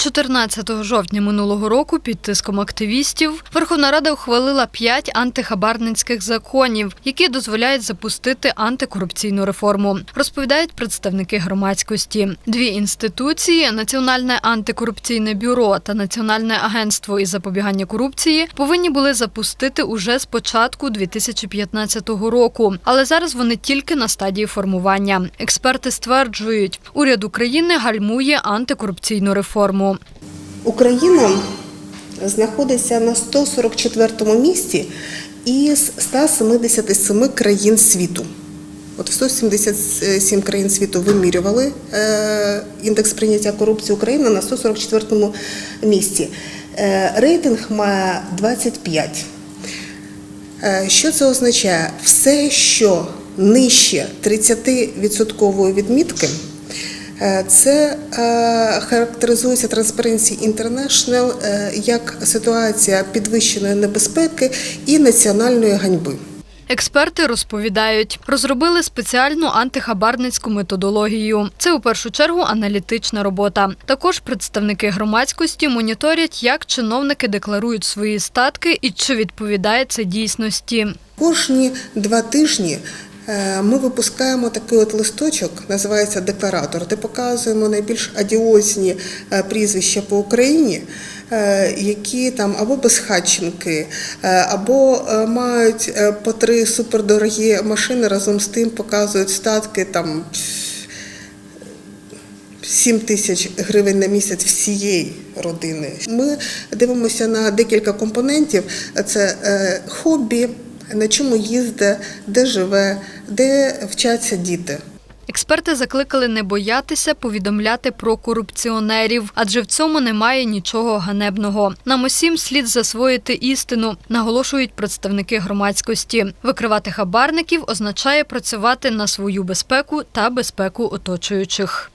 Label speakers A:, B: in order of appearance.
A: 14 жовтня минулого року під тиском активістів Верховна Рада ухвалила п'ять антихабарницьких законів, які дозволяють запустити антикорупційну реформу. Розповідають представники громадськості. Дві інституції Національне антикорупційне бюро та Національне агентство із запобігання корупції повинні були запустити уже з початку 2015 року, але зараз вони тільки на стадії формування. Експерти стверджують, уряд України гальмує антикорупційну реформу.
B: Україна знаходиться на 144 місці із 177 країн світу. От в 177 країн світу вимірювали е, індекс прийняття корупції України на 144 місці. Е, рейтинг має 25. Е, Що це означає? Все, що нижче 30% відмітки, це е, характеризується Transparency International е, як ситуація підвищеної небезпеки і національної ганьби.
A: Експерти розповідають, розробили спеціальну антихабарницьку методологію. Це у першу чергу аналітична робота. Також представники громадськості моніторять, як чиновники декларують свої статки і чи відповідає це дійсності.
B: Кожні два тижні е, ми випускаємо такий от листочок, називається декларатор, де показуємо найбільш адіозні е, прізвища по Україні, е, які там або безхатченки, е, або е, мають е, по три супердорогі машини, разом з тим показують статки там. 7 тисяч гривень на місяць всієї родини. Ми дивимося на декілька компонентів: це е, хобі, на чому їздить, де живе, де вчаться діти.
A: Експерти закликали не боятися повідомляти про корупціонерів, адже в цьому немає нічого ганебного. Нам усім слід засвоїти істину, наголошують представники громадськості. Викривати хабарників означає працювати на свою безпеку та безпеку оточуючих.